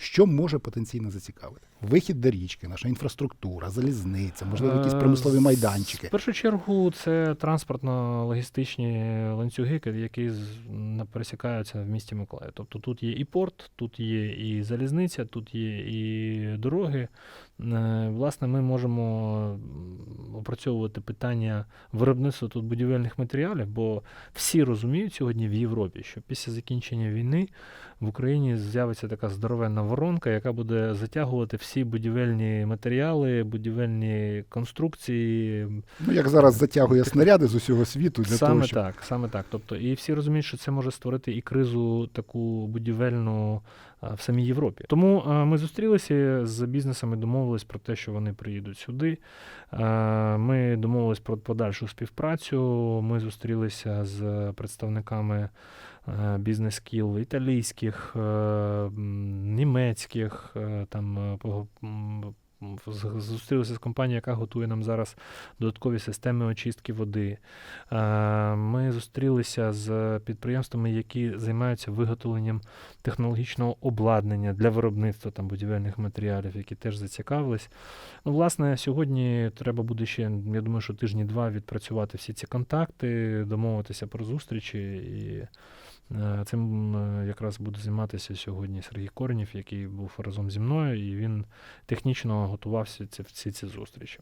Що може потенційно зацікавити? Вихід до річки, наша інфраструктура, залізниця, можливо, якісь промислові Е, майданчики. В першу чергу це транспортно-логістичні ланцюги, які пересікаються в місті Миколаїв. Тобто тут є і порт, тут є і залізниця, тут є і дороги. Е, Власне, ми можемо опрацьовувати питання виробництва тут будівельних матеріалів, бо всі розуміють сьогодні в Європі, що після закінчення війни в Україні з'явиться така здоровенна воронка, яка буде затягувати всі будівельні матеріали, будівельні конструкції, Ну, як зараз затягує снаряди з усього світу для саме того, щоб так, саме так. Тобто, і всі розуміють, що це може створити і кризу таку будівельну в самій Європі. Тому ми зустрілися з бізнесами, домовились про те, що вони приїдуть сюди. Ми домовились про подальшу співпрацю. Ми зустрілися з представниками е, бізнес-кіл італійських, німецьких, там зустрілися з компанією, яка готує нам зараз додаткові системи очистки води. Е, Ми зустрілися з підприємствами, які займаються виготовленням технологічного обладнання для виробництва там, будівельних матеріалів, які теж зацікавились. Ну, власне, сьогодні треба буде ще, я думаю, що тижні два відпрацювати всі ці контакти, домовитися про зустрічі. І е, цим е, якраз буде займатися сьогодні Сергій Коренєв, який був разом зі мною, і він технічно готувався ці, всі ці зустрічі.